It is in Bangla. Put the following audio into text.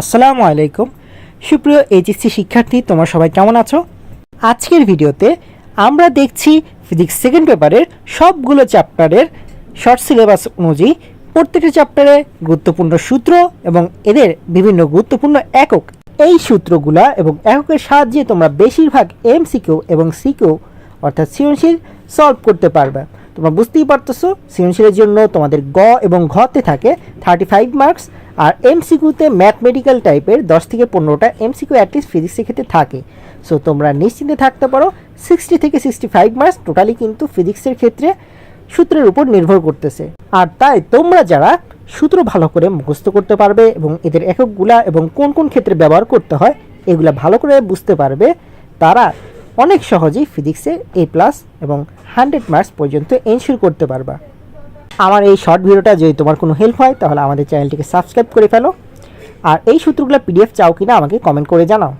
আসসালামু আলাইকুম। সুপ্রিয় এইচএসসি শিক্ষার্থী, তোমরা সবাই কেমন আছো? আজকের ভিডিওতে আমরা দেখছি ফিজিক্স সেকেন্ড পেপারের সবগুলো চ্যাপ্টারের শর্ট সিলেবাস অনুযায়ী প্রত্যেকটা চ্যাপ্টারে গুরুত্বপূর্ণ সূত্র এবং এদের বিভিন্ন গুরুত্বপূর্ণ একক। এই সূত্রগুলা এবং এককের সাহায্যে তোমরা বেশিরভাগ এমসিকিউ এবং সিকিউ অর্থাৎ সৃজনশীল সলভ করতে পারবে। তোমরা বুঝতেই পারতেছো, সৃজনশীলের জন্য তোমাদের গ এবং ঘতে থাকে থার্টি ফাইভ মার্কস আর এমসিকিউতে ম্যাথমেটিক্যাল টাইপের দশ থেকে পনেরোটা এমসিকিউ অ্যাটলিস্ট ফিজিক্সের ক্ষেত্রে থাকে। সো তোমরা নিশ্চিন্তে থাকতে পারো সিক্সটি থেকে সিক্সটি ফাইভ মার্কস টোটালি কিন্তু ফিজিক্সের ক্ষেত্রে সূত্রের উপর নির্ভর করতেছে। আর তাই তোমরা যারা সূত্র ভালো করে মুখস্থ করতে পারবে এবং এদের এককগুলা এবং কোন কোন ক্ষেত্রে ব্যবহার করতে হয়, এগুলা ভালো করে বুঝতে পারবে, তারা অনেক সহজেই ফিজিক্সে এ প্লাস এবং হান্ড্রেড মার্কস পর্যন্ত এনশিওর করতে পারবা। আমার এই শর্ট ভিডিওটা যদি তোমার কোনো হেল্প হয়, তাহলে আমাদের চ্যানেলটিকে সাবস্ক্রাইব করে ফেলো। আর এই সূত্রগুলো পিডিএফ চাও কিনা আমাকে কমেন্ট করে জানাও।